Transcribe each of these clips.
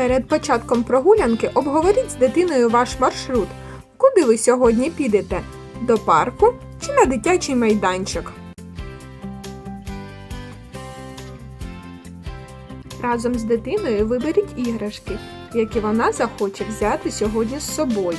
Перед початком прогулянки обговоріть з дитиною ваш маршрут. Куди ви сьогодні підете? До парку чи на дитячий майданчик? Разом з дитиною виберіть іграшки, які вона захоче взяти сьогодні з собою.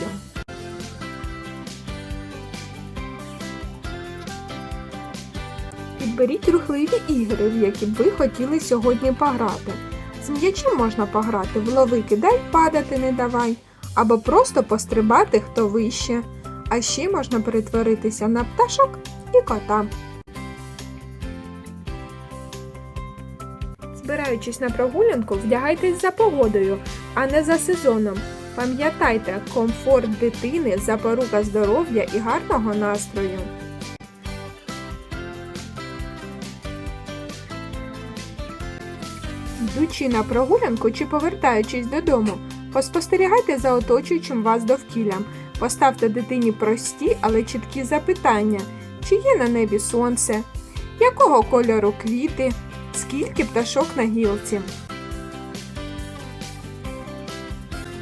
Підберіть рухливі ігри, в які б ви хотіли сьогодні пограти. З м'ячем можна пограти в лови кидай, падати не давай, або просто пострибати хто вище. А ще можна перетворитися на пташок і кота. Збираючись на прогулянку, вдягайтесь за погодою, а не за сезоном. Пам'ятайте, комфорт дитини запорука здоров'я і гарного настрою. Йдучи на прогулянку чи повертаючись додому, поспостерігайте за оточуючим вас довкіллям. Поставте дитині прості, але чіткі запитання: чи є на небі сонце, якого кольору квіти, скільки пташок на гілці.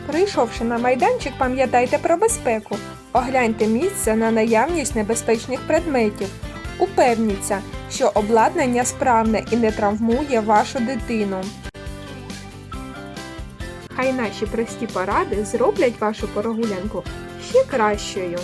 Прийшовши на майданчик, пам'ятайте про безпеку. Огляньте місце на наявність небезпечних предметів. Упевніться, що обладнання справне і не травмує вашу дитину. Хай наші прості поради зроблять вашу прогулянку ще кращою.